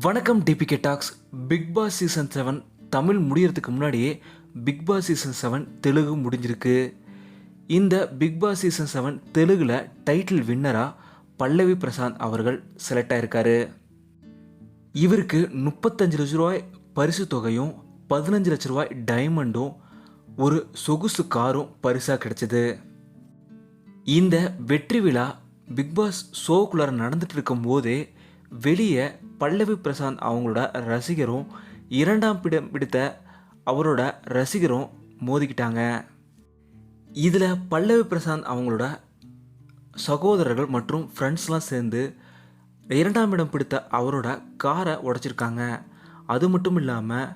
வணக்கம் DPK talks big boss season seven Tamil முடியறதுக்கு முன்னாடியே big boss season seven Telugu முடிஞ்சிருக்கு. இந்த பிக் பாஸ் சீசன் செவன் தெலுங்கில் டைட்டில் வின்னராக பல்லவி பிரசாந்த் அவர்கள் செலக்ட் ஆயிருக்காரு. இவருக்கு முப்பத்தஞ்சு லட்ச ரூபாய் பரிசு தொகையும் பதினஞ்சு லட்ச ரூபாய் டைமண்டும் ஒரு சொகுசு காரும் பரிசாக கிடைச்சது. இந்த வெற்றி விழா பிக் பாஸ் ஷோக்குள்ளார நடந்துட்டு இருக்கும் போதே வெளியே பல்லவி பிரசாந்த் அவங்களோட ரசிகரும் இரண்டாம் பிடம் பிடித்த அவரோட ரசிகரும் மோதிக்கிட்டாங்க. இதில் பல்லவி பிரசாந்த் அவங்களோட சகோதரர்கள் மற்றும் ஃப்ரெண்ட்ஸ்லாம் சேர்ந்து இரண்டாம் இடம் பிடித்த அவரோட காரை உடைச்சிருக்காங்க. அது மட்டும் இல்லாமல்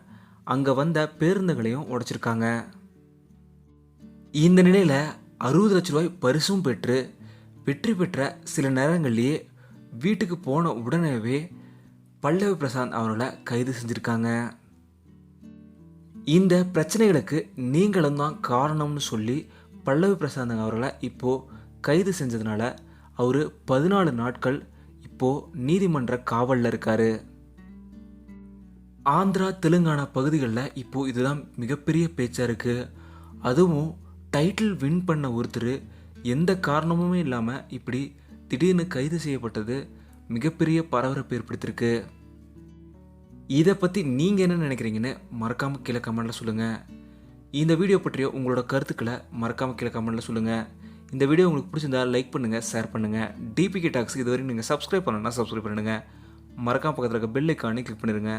அங்கே வந்த பேருந்துகளையும் உடைச்சிருக்காங்க. இந்த நிலையில் அறுபது லட்ச ரூபாய் பரிசும் பெற்று வெற்றி பெற்ற சில நேரங்கள்லேயே வீட்டுக்கு போன உடனேவே பல்லவி பிரசாந்த் அவர்களை கைது செஞ்சுருக்காங்க. இந்த பிரச்சனைகளுக்கு நீங்களும் தான் காரணம்னு சொல்லி பல்லவி பிரசாந்த் அவர்களை இப்போது கைது செஞ்சதுனால அவர் பதினாலு நாட்கள் இப்போது நீதிமன்ற காவலில் இருக்கார். ஆந்திரா தெலுங்கானா பகுதிகளில் இப்போது இதுதான் மிகப்பெரிய பேச்சாக இருக்குது அதுவும் டைட்டில் வின் பண்ண ஒருத்தர் எந்த காரணமுமே இல்லாமல் இப்படி திடீர்னு கைது செய்யப்பட்டது மிகப்பெரிய பரபரப்பு ஏற்படுத்தியிருக்கு. இதை பற்றி நீங்கள் என்ன நினைக்கிறீங்கன்னு மறக்காமல் கீழே கமெண்ட்டில் சொல்லுங்கள் இந்த வீடியோ பற்றிய உங்களோட கருத்துக்களை மறக்காமல் கீழே கமெண்ட்டில் சொல்லுங்கள் இந்த வீடியோ உங்களுக்கு பிடிச்சிருந்தா லைக் பண்ணுங்கள் ஷேர் பண்ணுங்கள் டிபிகே டாக்ஸ் இதுவரைக்கும் நீங்கள் சப்ஸ்கிரைப் பண்ணணும்னா சப்ஸ்கிரைப் பண்ணிடுங்க. மறக்காம பக்கத்தில் இருக்க பெல் ஐக்கானே கிளிக் பண்ணிடுங்க.